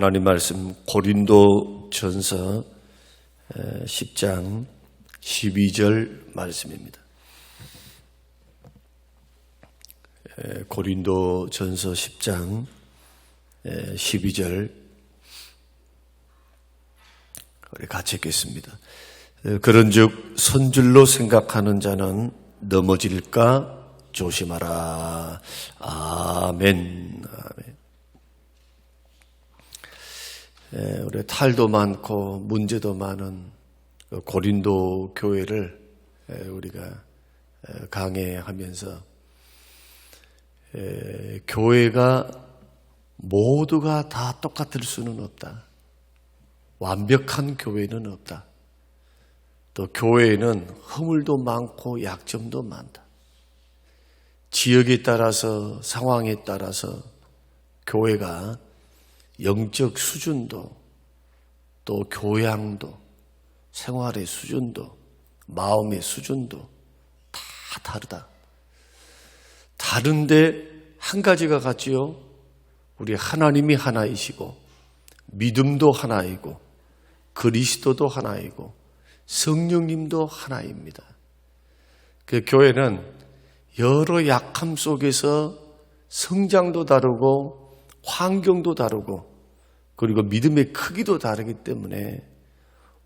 하나님 말씀 고린도 전서 10장 12절 말씀입니다. 고린도 전서 10장 12절 우리 같이 읽겠습니다. 그런즉 선줄로 생각하는 자는 넘어질까 조심하라. 아멘. 아멘. 우리 탈도 많고 문제도 많은 그 고린도 교회를 우리가 강해하면서 교회가 모두가 다 똑같을 수는 없다. 완벽한 교회는 없다. 또 교회에는 허물도 많고 약점도 많다. 지역에 따라서 상황에 따라서 교회가 영적 수준도 또 교양도 생활의 수준도 마음의 수준도 다 다르다. 다른데 한 가지가 같지요. 우리 하나님이 하나이시고 믿음도 하나이고 그리스도도 하나이고 성령님도 하나입니다. 그 교회는 여러 약함 속에서 성장도 다르고 환경도 다르고 그리고 믿음의 크기도 다르기 때문에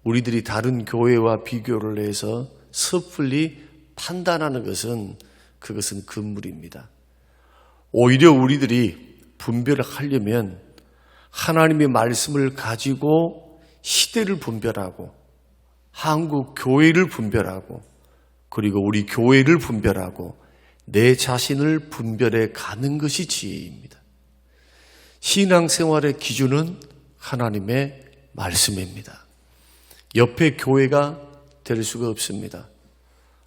우리들이 다른 교회와 비교를 해서 섣불리 판단하는 것은 그것은 금물입니다. 오히려 우리들이 분별을 하려면 하나님의 말씀을 가지고 시대를 분별하고 한국 교회를 분별하고 그리고 우리 교회를 분별하고 내 자신을 분별해 가는 것이 지혜입니다. 신앙생활의 기준은 하나님의 말씀입니다. 옆에 교회가 될 수가 없습니다.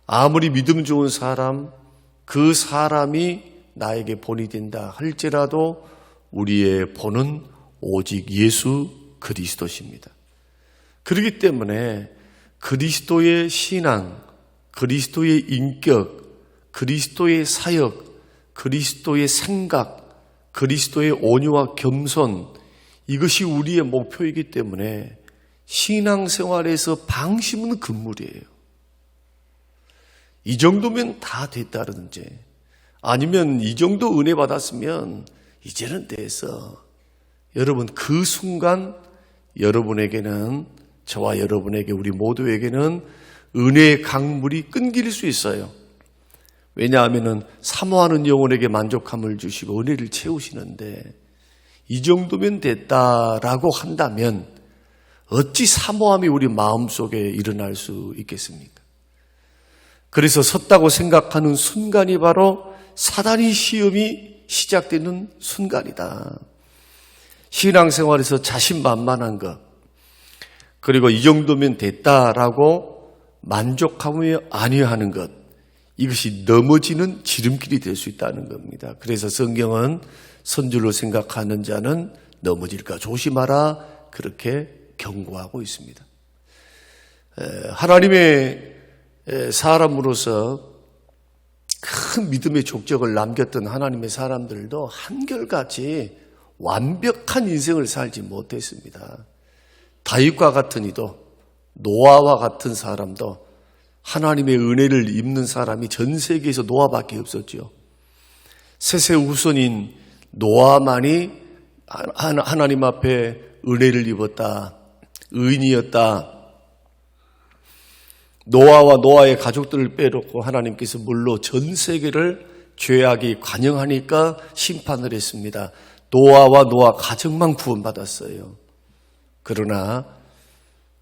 아무리 믿음 좋은 사람, 그 사람이 나에게 본이 된다 할지라도 우리의 본은 오직 예수 그리스도십니다. 그렇기 때문에 그리스도의 신앙, 그리스도의 인격, 그리스도의 사역, 그리스도의 생각, 그리스도의 온유와 겸손, 이것이 우리의 목표이기 때문에 신앙생활에서 방심은 금물이에요. 이 정도면 다 됐다든지 아니면 이 정도 은혜 받았으면 이제는 됐어. 여러분 그 순간 여러분에게는 저와 여러분에게 우리 모두에게는 은혜의 강물이 끊길 수 있어요. 왜냐하면 사모하는 영혼에게 만족함을 주시고 은혜를 채우시는데 이 정도면 됐다라고 한다면 어찌 사모함이 우리 마음속에 일어날 수 있겠습니까? 그래서 섰다고 생각하는 순간이 바로 사단의 시험이 시작되는 순간이다. 신앙생활에서 자신만만한 것, 그리고 이 정도면 됐다라고 만족하며 아니하는 것, 이것이 넘어지는 지름길이 될 수 있다는 겁니다. 그래서 성경은 선줄로 생각하는 자는 넘어질까 조심하라 그렇게 경고하고 있습니다. 하나님의 사람으로서 큰 믿음의 족적을 남겼던 하나님의 사람들도 한결같이 완벽한 인생을 살지 못했습니다. 다윗과 같은 이도 노아와 같은 사람도 하나님의 은혜를 입는 사람이 전 세계에서 노아밖에 없었죠. 세세 우선인 노아만이 하나님 앞에 은혜를 입었다. 의인이었다. 노아와 노아의 가족들을 빼놓고 하나님께서 물로 전 세계를 죄악이 관영하니까 심판을 했습니다. 노아와 노아 가정만 구원받았어요. 그러나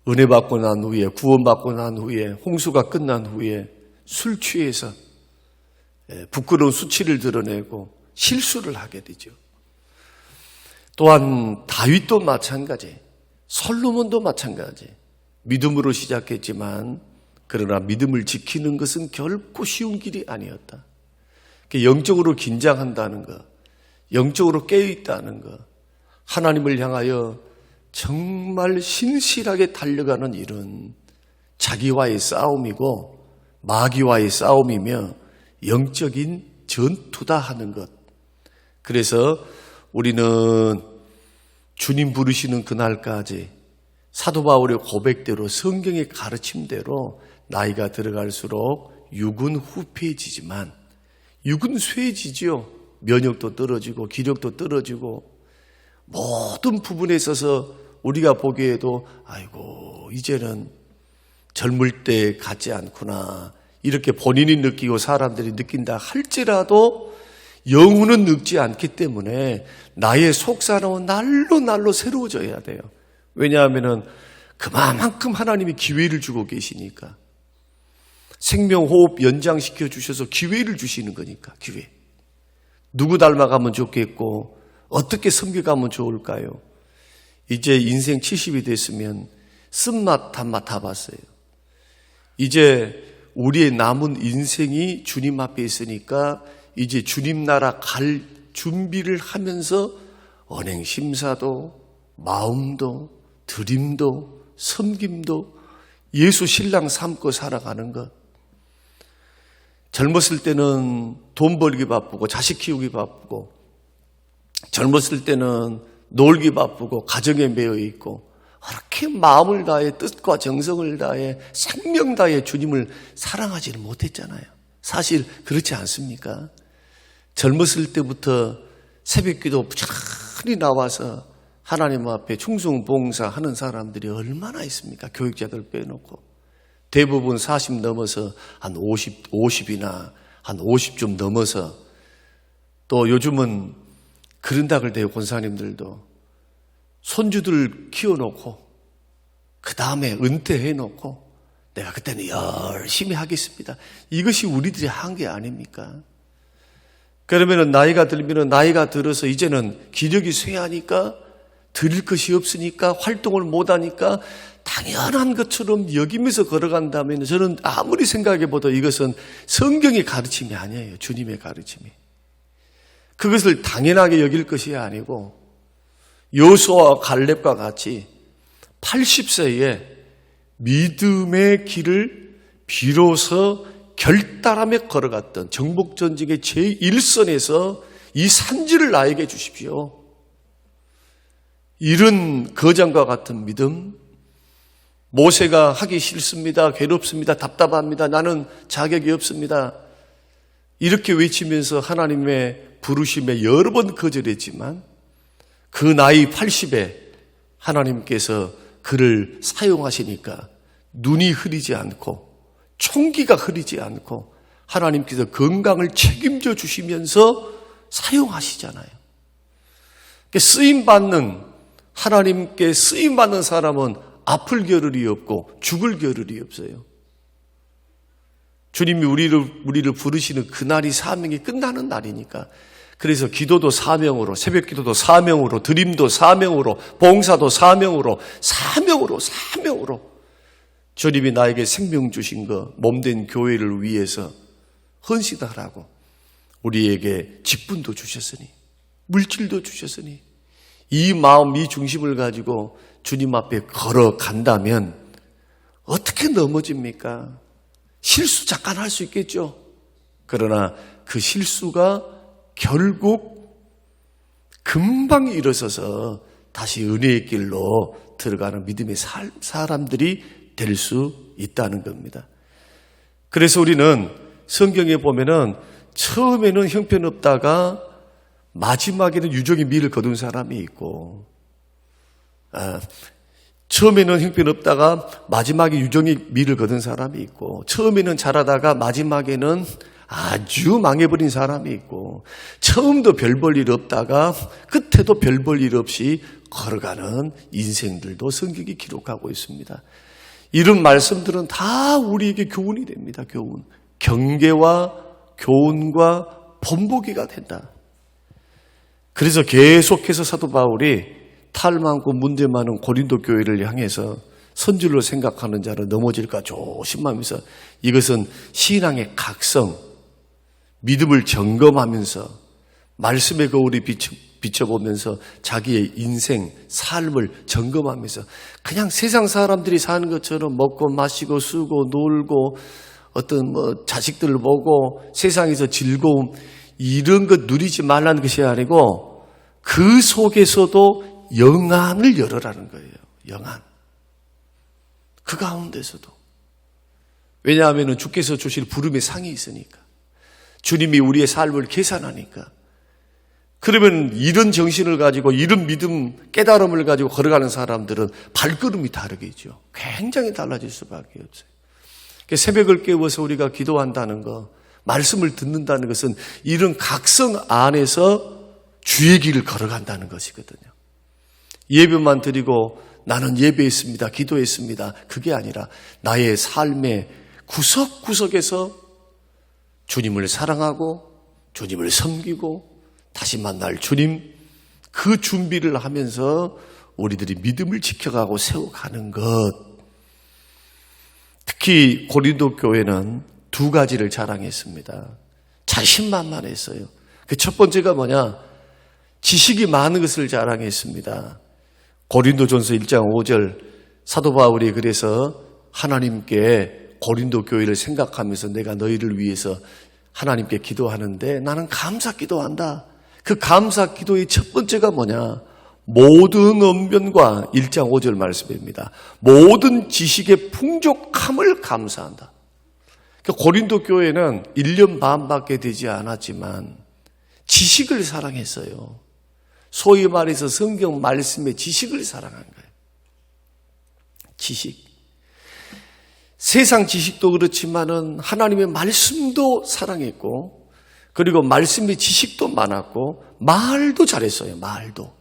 은혜 받고 난 후에 구원받고 난 후에 홍수가 끝난 후에 술 취해서 예, 부끄러운 수치를 드러내고 실수를 하게 되죠. 또한 다윗도 마찬가지, 솔로몬도 마찬가지. 믿음으로 시작했지만 그러나 믿음을 지키는 것은 결코 쉬운 길이 아니었다. 영적으로 긴장한다는 것, 영적으로 깨어있다는 것, 하나님을 향하여 정말 신실하게 달려가는 일은 자기와의 싸움이고 마귀와의 싸움이며 영적인 전투다 하는 것. 그래서 우리는 주님 부르시는 그날까지 사도 바울의 고백대로 성경의 가르침대로 나이가 들어갈수록 육은 후패해지지만 육은 쇠해지지요. 면역도 떨어지고 기력도 떨어지고 모든 부분에 있어서 우리가 보기에도 아이고 이제는 젊을 때 같지 않구나 이렇게 본인이 느끼고 사람들이 느낀다 할지라도 영혼은 늙지 않기 때문에 나의 속사람은 날로 날로 새로워져야 돼요. 왜냐하면은 그만큼 하나님이 기회를 주고 계시니까 생명호흡 연장시켜 주셔서 기회를 주시는 거니까 기회. 누구 닮아가면 좋겠고 어떻게 섬겨가면 좋을까요? 이제 인생 70이 됐으면 쓴맛 단맛 다 봤어요. 이제 우리의 남은 인생이 주님 앞에 있으니까 이제 주님 나라 갈 준비를 하면서 언행 심사도 마음도 드림도 섬김도 예수 신랑 삼고 살아가는 것. 젊었을 때는 돈 벌기 바쁘고 자식 키우기 바쁘고 젊었을 때는 놀기 바쁘고 가정에 매여 있고 그렇게 마음을 다해 뜻과 정성을 다해 생명 다해 주님을 사랑하지는 못했잖아요. 사실 그렇지 않습니까? 젊었을 때부터 새벽기도 부지런히 나와서 하나님 앞에 충성봉사 하는 사람들이 얼마나 있습니까? 교육자들 빼놓고. 대부분 40 넘어서 한 50, 50이나 한 50좀 넘어서 또 요즘은 그런다 그래요, 권사님들도. 손주들 키워놓고 그 다음에 은퇴해놓고 내가 그때는 열심히 하겠습니다. 이것이 우리들의 한계 아닙니까? 그러면은 나이가 들면은 나이가 들어서 이제는 기력이 쇠하니까 드릴 것이 없으니까 활동을 못하니까 당연한 것처럼 여기면서 걸어간다면 저는 아무리 생각해봐도 이것은 성경의 가르침이 아니에요. 주님의 가르침이. 그것을 당연하게 여길 것이 아니고 요수와 갈렙과 같이 80세에 믿음의 길을 비로소 결단하며 걸어갔던 정복전쟁의 제1선에서 이 산지를 나에게 주십시오. 이런 거장과 같은 믿음, 모세가 하기 싫습니다. 괴롭습니다. 답답합니다. 나는 자격이 없습니다. 이렇게 외치면서 하나님의 부르심에 여러 번 거절했지만 그 나이 80에 하나님께서 그를 사용하시니까 눈이 흐리지 않고 총기가 흐리지 않고 하나님께서 건강을 책임져 주시면서 사용하시잖아요. 쓰임 받는 하나님께 쓰임 받는 사람은 아플 겨를이 없고 죽을 겨를이 없어요. 주님이 우리를 우리를 부르시는 그 날이 사명이 끝나는 날이니까 그래서 기도도 사명으로 새벽 기도도 사명으로 드림도 사명으로 봉사도 사명으로 사명으로 사명으로 주님이 나에게 생명 주신 거 몸된 교회를 위해서 헌신하라고 우리에게 직분도 주셨으니 물질도 주셨으니 이 마음 이 중심을 가지고 주님 앞에 걸어간다면 어떻게 넘어집니까? 실수 잠깐 할 수 있겠죠. 그러나 그 실수가 결국 금방 일어서서 다시 은혜의 길로 들어가는 믿음의 사람들이 될 수 있다는 겁니다. 그래서 우리는 성경에 보면은 처음에는 형편없다가 마지막에는 유종의 미를 거둔 사람이 있고, 아, 처음에는 형편없다가 마지막에 유종의 미를 거둔 사람이 있고, 처음에는 잘하다가 마지막에는 아주 망해버린 사람이 있고, 처음도 별 볼 일 없다가 끝에도 별 볼 일 없이 걸어가는 인생들도 성경이 기록하고 있습니다. 이런 말씀들은 다 우리에게 교훈이 됩니다. 교훈. 경계와 교훈과 본보기가 된다. 그래서 계속해서 사도 바울이 탈 많고 문제 많은 고린도 교회를 향해서 선줄로 생각하는 자를 넘어질까 조심하면서 이것은 신앙의 각성, 믿음을 점검하면서 말씀의 거울이 비춰, 보면서 자기의 인생, 삶을 점검하면서 그냥 세상 사람들이 사는 것처럼 먹고 마시고 쓰고 놀고 어떤 뭐 자식들을 보고 세상에서 즐거움 이런 것 누리지 말라는 것이 아니고 그 속에서도 영안을 열어라는 거예요. 영안. 그 가운데서도. 왜냐하면 주께서 주실 부름의 상이 있으니까. 주님이 우리의 삶을 계산하니까. 그러면 이런 정신을 가지고 이런 믿음, 깨달음을 가지고 걸어가는 사람들은 발걸음이 다르겠죠. 굉장히 달라질 수밖에 없어요. 새벽을 깨워서 우리가 기도한다는 거, 말씀을 듣는다는 것은 이런 각성 안에서 주의 길을 걸어간다는 것이거든요. 예배만 드리고 나는 예배했습니다. 기도했습니다. 그게 아니라 나의 삶의 구석구석에서 주님을 사랑하고 주님을 섬기고 다시 만날 주님 그 준비를 하면서 우리들이 믿음을 지켜가고 세워가는 것. 특히 고린도 교회는 두 가지를 자랑했습니다. 자신만만했어요. 그 첫 번째가 뭐냐? 지식이 많은 것을 자랑했습니다. 고린도전서 1장 5절 사도 바울이 그래서 하나님께 고린도 교회를 생각하면서 내가 너희를 위해서 하나님께 기도하는데 나는 감사 기도한다. 그 감사 기도의 첫 번째가 뭐냐? 모든 언변과 1장 5절 말씀입니다. 모든 지식의 풍족함을 감사한다. 그 고린도 교회는 1년 반밖에 되지 않았지만 지식을 사랑했어요. 소위 말해서 성경 말씀의 지식을 사랑한 거예요. 지식. 세상 지식도 그렇지만은 하나님의 말씀도 사랑했고, 그리고 말씀의 지식도 많았고, 말도 잘했어요, 말도.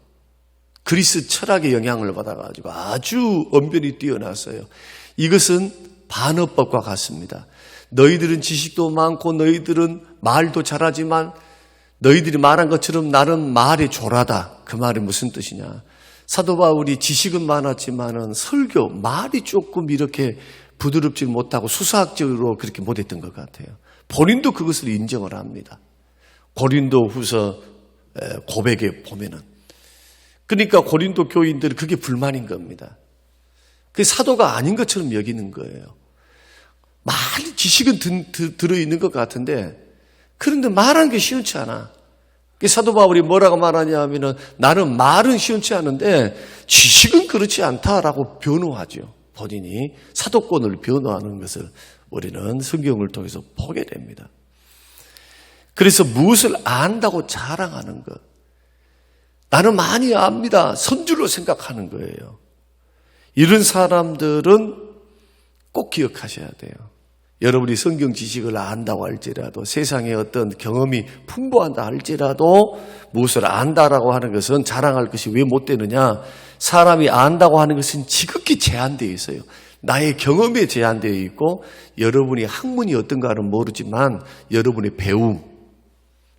그리스 철학의 영향을 받아가지고 아주 언변이 뛰어났어요. 이것은 반어법과 같습니다. 너희들은 지식도 많고 너희들은 말도 잘하지만 너희들이 말한 것처럼 나는 말이 조라다. 그 말이 무슨 뜻이냐? 사도 바울이 지식은 많았지만은 설교 말이 조금 이렇게 부드럽지 못하고 수사학적으로 그렇게 못했던 것 같아요. 본인도 그것을 인정을 합니다. 고린도 후서 고백에 보면은. 그러니까 고린도 교인들은 그게 불만인 겁니다. 그 사도가 아닌 것처럼 여기는 거예요. 많이 지식은 들어있는 것 같은데 그런데 말하는 게 시원치 않아. 사도 바울이 뭐라고 말하냐 하면은 나는 말은 시원치 않은데 지식은 그렇지 않다라고 변호하죠. 본인이 사도권을 변호하는 것을 우리는 성경을 통해서 보게 됩니다. 그래서 무엇을 안다고 자랑하는 것. 나는 많이 압니다. 선주로 생각하는 거예요. 이런 사람들은 꼭 기억하셔야 돼요. 여러분이 성경 지식을 안다고 할지라도 세상에 어떤 경험이 풍부한다 할지라도 무엇을 안다라고 하는 것은 자랑할 것이 왜 못 되느냐? 사람이 안다고 하는 것은 지극히 제한되어 있어요. 나의 경험에 제한되어 있고 여러분이 학문이 어떤가는 모르지만 여러분의 배움,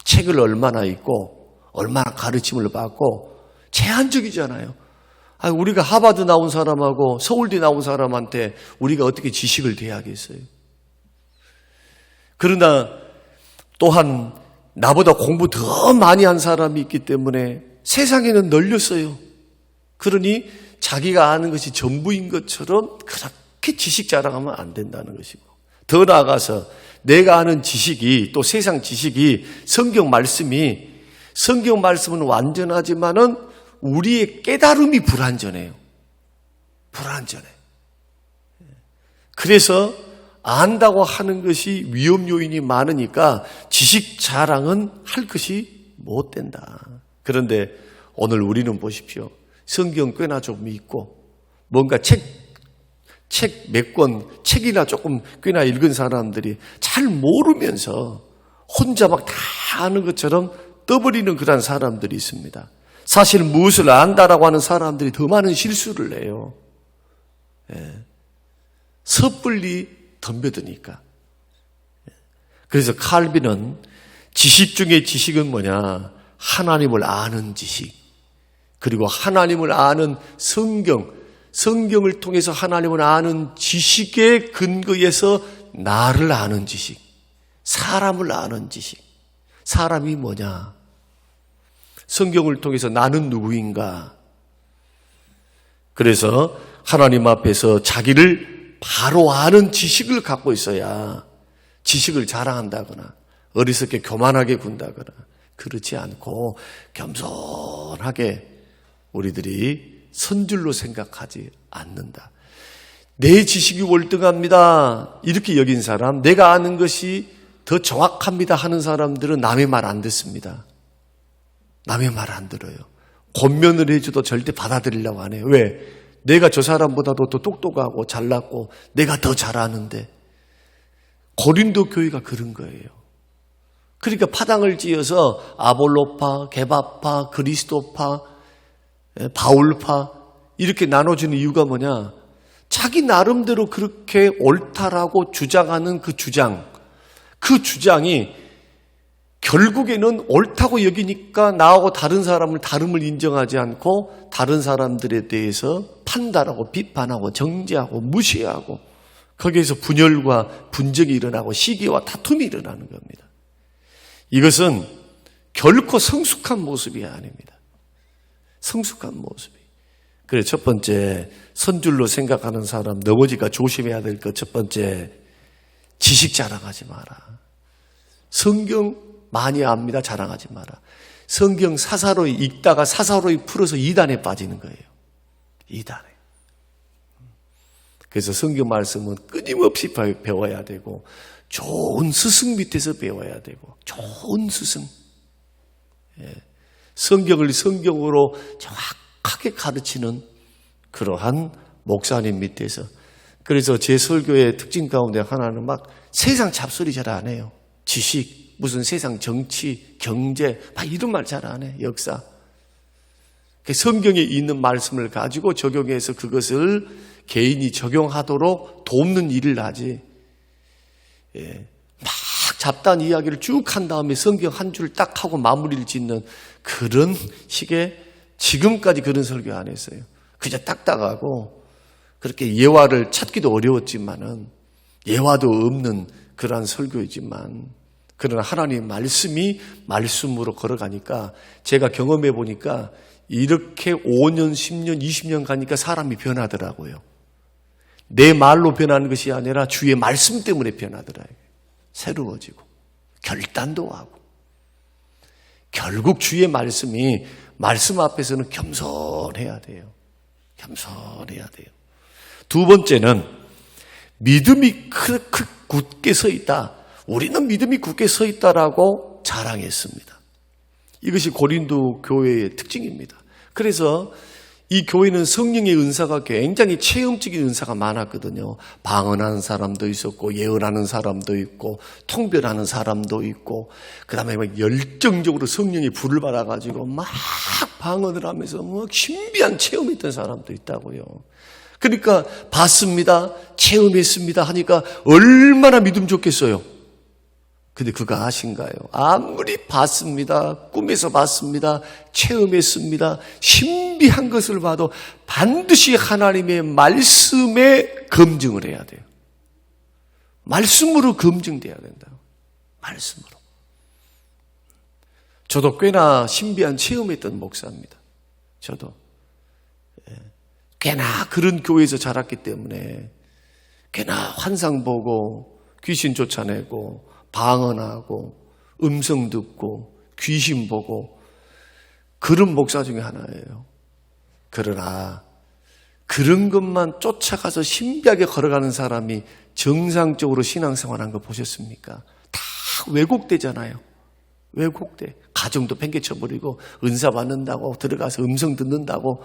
책을 얼마나 읽고 얼마나 가르침을 받고 제한적이잖아요. 아, 우리가 하버드 나온 사람하고 서울대 나온 사람한테 우리가 어떻게 지식을 대하겠어요? 그러나 또한 나보다 공부 더 많이 한 사람이 있기 때문에 세상에는 널렸어요. 그러니 자기가 아는 것이 전부인 것처럼 그렇게 지식 자랑하면 안 된다는 것이고 더 나아가서 내가 아는 지식이 또 세상 지식이 성경 말씀이 성경 말씀은 완전하지만은 우리의 깨달음이 불완전해요. 불완전해. 그래서 안다고 하는 것이 위험 요인이 많으니까 지식 자랑은 할 것이 못 된다. 그런데 오늘 우리는 보십시오. 성경 꽤나 좀 있고 뭔가 책, 책 몇 권, 책이나 조금 꽤나 읽은 사람들이 잘 모르면서 혼자 막 다 아는 것처럼 떠버리는 그런 사람들이 있습니다. 사실 무엇을 안다라고 하는 사람들이 더 많은 실수를 해요. 예. 섣불리 덤벼드니까. 그래서 칼빈은 지식 중에 지식은 뭐냐? 하나님을 아는 지식. 그리고 하나님을 아는 성경. 성경을 통해서 하나님을 아는 지식의 근거에서 나를 아는 지식. 사람을 아는 지식. 사람이 뭐냐? 성경을 통해서 나는 누구인가? 그래서 하나님 앞에서 자기를 바로 아는 지식을 갖고 있어야 지식을 자랑한다거나 어리석게 교만하게 군다거나 그렇지 않고 겸손하게 우리들이 선줄로 생각하지 않는다. 내 지식이 월등합니다. 이렇게 여긴 사람, 내가 아는 것이 더 정확합니다 하는 사람들은 남의 말 안 듣습니다. 남의 말 안 들어요. 권면을 해줘도 절대 받아들이려고 안 해요. 왜? 내가 저 사람보다도 더 똑똑하고 잘났고 내가 더 잘하는데 고린도 교회가 그런 거예요. 그러니까 파당을 지어서 아볼로파, 개바파, 그리스도파, 예, 바울파 이렇게 나눠주는 이유가 뭐냐? 자기 나름대로 그렇게 옳다라고 주장하는 그 주장, 그 주장이 결국에는 옳다고 여기니까 나하고 다른 사람을 다름을 인정하지 않고 다른 사람들에 대해서 판단하고 비판하고 정죄하고 무시하고 거기에서 분열과 분쟁이 일어나고 시기와 다툼이 일어나는 겁니다. 이것은 결코 성숙한 모습이 아닙니다. 성숙한 모습이. 그래, 첫 번째, 선줄로 생각하는 사람, 넘어지가 조심해야 될 것 첫 번째, 지식 자랑하지 마라. 성경 많이 압니다. 자랑하지 마라. 성경 사사로이 읽다가 사사로이 풀어서 이단에 빠지는 거예요. 이단에. 그래서 성경 말씀은 끊임없이 배워야 되고, 좋은 스승 밑에서 배워야 되고, 좋은 스승. 예. 성경을 성경으로 정확하게 가르치는 그러한 목사님 밑에서. 그래서 제 설교의 특징 가운데 하나는 막 세상 잡소리 잘 안 해요. 지식, 무슨 세상 정치, 경제, 막 이런 말 잘 안 해. 역사. 그 성경에 있는 말씀을 가지고 적용해서 그것을 개인이 적용하도록 돕는 일을 하지. 예. 막 잡다한 이야기를 쭉 한 다음에 성경 한 줄 딱 하고 마무리를 짓는 그런 식의 지금까지 그런 설교 안 했어요. 그저 딱딱하고 그렇게 예화를 찾기도 어려웠지만은 예화도 없는 그러한 설교이지만 그러나 하나님 말씀이 말씀으로 걸어가니까 제가 경험해 보니까 이렇게 5년, 10년, 20년 가니까 사람이 변하더라고요. 내 말로 변하는 것이 아니라 주의 말씀 때문에 변하더라고요. 새로워지고 결단도 하고 결국 주의 말씀이 말씀 앞에서는 겸손해야 돼요. 겸손해야 돼요. 두 번째는 믿음이 굳게 서 있다. 우리는 믿음이 굳게 서 있다라고 자랑했습니다. 이것이 고린도 교회의 특징입니다. 그래서 이 교회는 성령의 은사가 굉장히 체험적인 은사가 많았거든요. 방언하는 사람도 있었고, 예언하는 사람도 있고, 통별하는 사람도 있고, 그 다음에 막 열정적으로 성령의 불을 받아 가지고 막 방언을 하면서 뭐 신비한 체험이 있던 사람도 있다고요. 그러니까 봤습니다. 체험했습니다. 하니까 얼마나 믿음 좋겠어요. 근데 그거 아신가요? 아무리 봤습니다. 꿈에서 봤습니다. 체험했습니다. 신비한 것을 봐도 반드시 하나님의 말씀에 검증을 해야 돼요. 말씀으로 검증돼야 된다. 말씀으로. 저도 꽤나 신비한 체험했던 목사입니다. 저도. 예. 꽤나 그런 교회에서 자랐기 때문에 꽤나 환상 보고 귀신 쫓아내고 방언하고 음성 듣고 귀신 보고 그런 목사 중에 하나예요. 그러나 그런 것만 쫓아가서 신비하게 걸어가는 사람이 정상적으로 신앙생활한 거 보셨습니까? 다 왜곡되잖아요. 왜곡돼. 가정도 팽개쳐버리고 은사 받는다고 들어가서 음성 듣는다고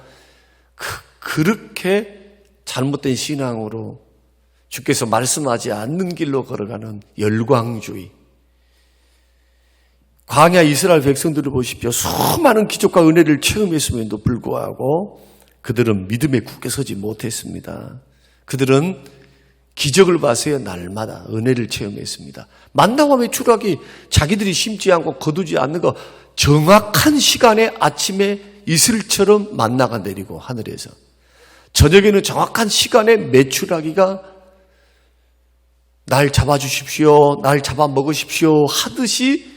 그, 그렇게 잘못된 신앙으로 주께서 말씀하지 않는 길로 걸어가는 열광주의. 광야 이스라엘 백성들을 보십시오. 수많은 기적과 은혜를 체험했음에도 불구하고 그들은 믿음에 굳게 서지 못했습니다. 그들은 기적을 봐서야 날마다 은혜를 체험했습니다. 만나와 추락이 자기들이 심지 않고 거두지 않는 거 정확한 시간에 아침에 이슬처럼 만나가 내리고 하늘에서 저녁에는 정확한 시간에 매출하기가 날 잡아주십시오. 날 잡아 먹으십시오. 하듯이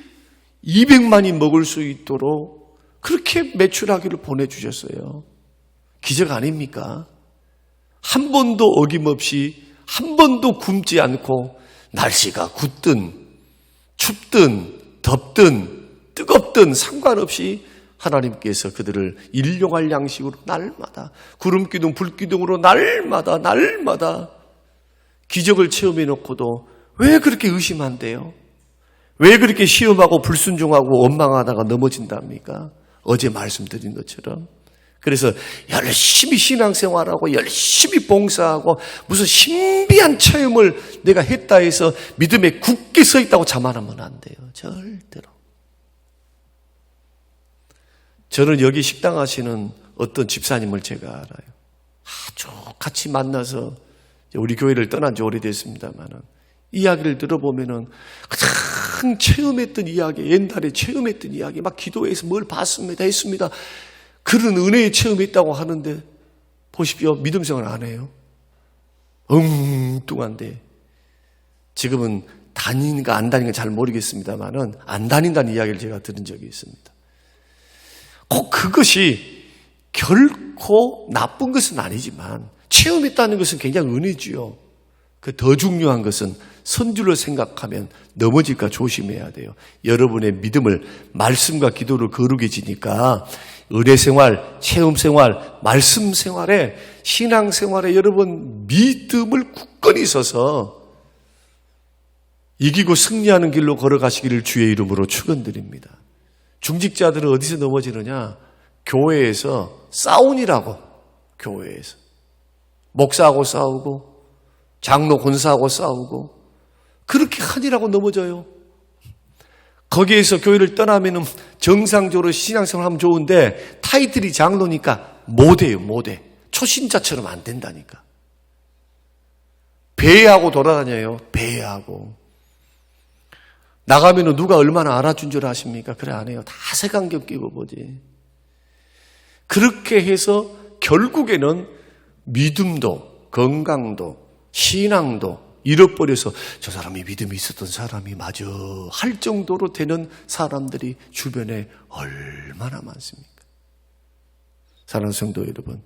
200만이 먹을 수 있도록 그렇게 매출하기를 보내주셨어요. 기적 아닙니까? 한 번도 어김없이 한 번도 굶지 않고 날씨가 굳든 춥든 덥든 뜨겁든 상관없이 하나님께서 그들을 일용할 양식으로 날마다 구름기둥 불기둥으로 날마다 날마다 기적을 체험해 놓고도 왜 그렇게 의심한대요? 왜 그렇게 시험하고 불순종하고 원망하다가 넘어진답니까? 어제 말씀드린 것처럼. 그래서 열심히 신앙생활하고 열심히 봉사하고 무슨 신비한 체험을 내가 했다 해서 믿음에 굳게 서 있다고 자만하면 안 돼요. 절대로. 저는 여기 식당 하시는 어떤 집사님을 제가 알아요. 아주 같이 만나서 우리 교회를 떠난 지 오래됐습니다만은 이야기를 들어보면은 가장 체험했던 이야기, 옛날에 체험했던 이야기, 막 기도해서 뭘 봤습니다, 했습니다. 그런 은혜의 체험했다고 하는데 보십시오. 믿음 생활 안 해요. 엉뚱한데 지금은 다니는가 안 다니는가 잘 모르겠습니다만은 안 다닌다는 이야기를 제가 들은 적이 있습니다. 꼭 그것이 결코 나쁜 것은 아니지만 체험했다는 것은 굉장히 은혜지요. 그 더 중요한 것은 선줄로 생각하면 넘어질까 조심해야 돼요. 여러분의 믿음을 말씀과 기도로 거룩해 지니까 의뢰 생활, 체험 생활, 말씀 생활에 신앙 생활에 여러분 믿음을 굳건히 서서 이기고 승리하는 길로 걸어가시기를 주의 이름으로 축원드립니다. 중직자들은 어디서 넘어지느냐? 교회에서 싸우니라고 교회에서 목사하고 싸우고 장로 권사하고 싸우고 그렇게 하니라고 넘어져요. 거기에서 교회를 떠나면 정상적으로 신앙생활 하면 좋은데 타이틀이 장로니까 못해요, 못해. 초신자처럼 안 된다니까. 배회하고 돌아다녀요, 배회하고. 나가면 누가 얼마나 알아준 줄 아십니까? 그래, 안 해요. 다 색안경 끼고 보지. 그렇게 해서 결국에는 믿음도, 건강도, 신앙도 잃어버려서 저 사람이 믿음이 있었던 사람이 마저 할 정도로 되는 사람들이 주변에 얼마나 많습니까? 사랑하는 성도 여러분,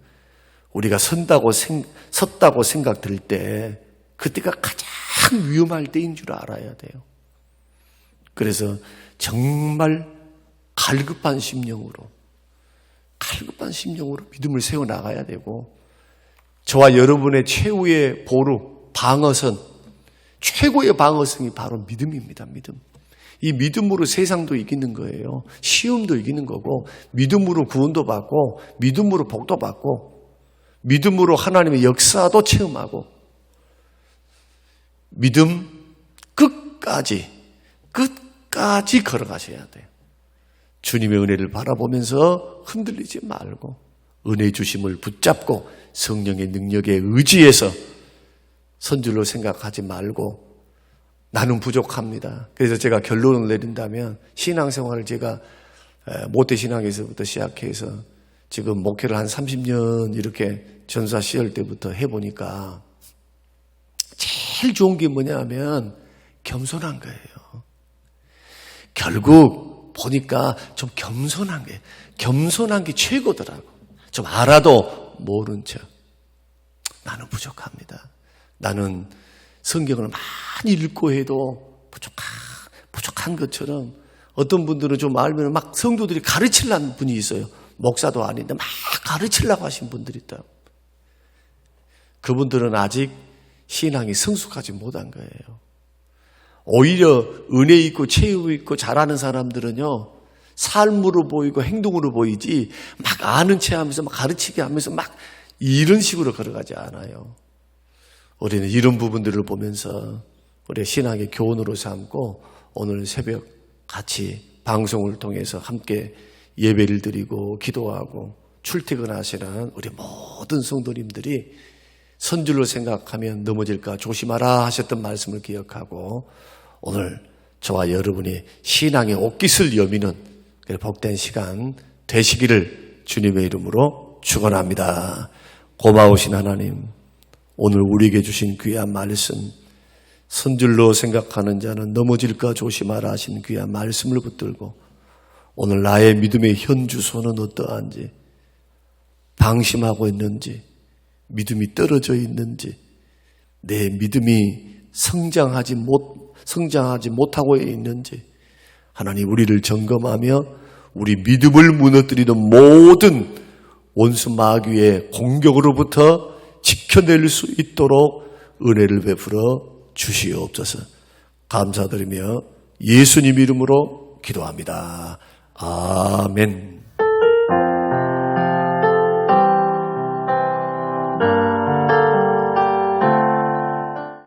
우리가 선다고 생, 섰다고 생각될 때 그때가 가장 위험할 때인 줄 알아야 돼요. 그래서 정말 갈급한 심령으로 갈급한 심령으로 믿음을 세워 나가야 되고 저와 여러분의 최후의 보루 방어선 최고의 방어선이 바로 믿음입니다. 믿음. 이 믿음으로 세상도 이기는 거예요. 시험도 이기는 거고 믿음으로 구원도 받고 믿음으로 복도 받고 믿음으로 하나님의 역사도 체험하고 믿음 끝까지 끝까지 걸어가셔야 돼요. 주님의 은혜를 바라보면서 흔들리지 말고 은혜 주심을 붙잡고 성령의 능력에 의지해서 선줄로 생각하지 말고 나는 부족합니다. 그래서 제가 결론을 내린다면 신앙생활을 제가 모태신앙에서부터 시작해서 지금 목회를 한 30년 이렇게 전사 시절 때부터 해보니까 제일 좋은 게 뭐냐면 겸손한 거예요. 결국 보니까 좀 겸손한 게, 겸손한 게 최고더라고. 좀 알아도 모른 척. 나는 부족합니다. 나는 성경을 많이 읽고 해도 부족한, 부족한 것처럼 어떤 분들은 좀 알면 막 성도들이 가르치려는 분이 있어요. 목사도 아닌데 막 가르치려고 하신 분들이 있다. 그분들은 아직 신앙이 성숙하지 못한 거예요. 오히려 은혜 있고 체육 있고 잘하는 사람들은요, 삶으로 보이고 행동으로 보이지 막 아는 체 하면서 막 가르치게 하면서 막 이런 식으로 걸어가지 않아요. 우리는 이런 부분들을 보면서 우리 신앙의 교훈으로 삼고 오늘 새벽 같이 방송을 통해서 함께 예배를 드리고 기도하고 출퇴근하시는 우리 모든 성도님들이 선줄로 생각하면 넘어질까 조심하라 하셨던 말씀을 기억하고 오늘 저와 여러분이 신앙의 옷깃을 여미는 복된 시간 되시기를 주님의 이름으로 축원합니다. 고마우신 하나님, 오늘 우리에게 주신 귀한 말씀, 선줄로 생각하는 자는 넘어질까 조심하라 하신 귀한 말씀을 붙들고 오늘 나의 믿음의 현 주소는 어떠한지 방심하고 있는지 믿음이 떨어져 있는지 내 믿음이 성장하지 못 성장하지 못하고 있는지 하나님 우리를 점검하며 우리 믿음을 무너뜨리는 모든 원수 마귀의 공격으로부터 지켜낼 수 있도록 은혜를 베풀어 주시옵소서. 감사드리며 예수님 이름으로 기도합니다. 아멘.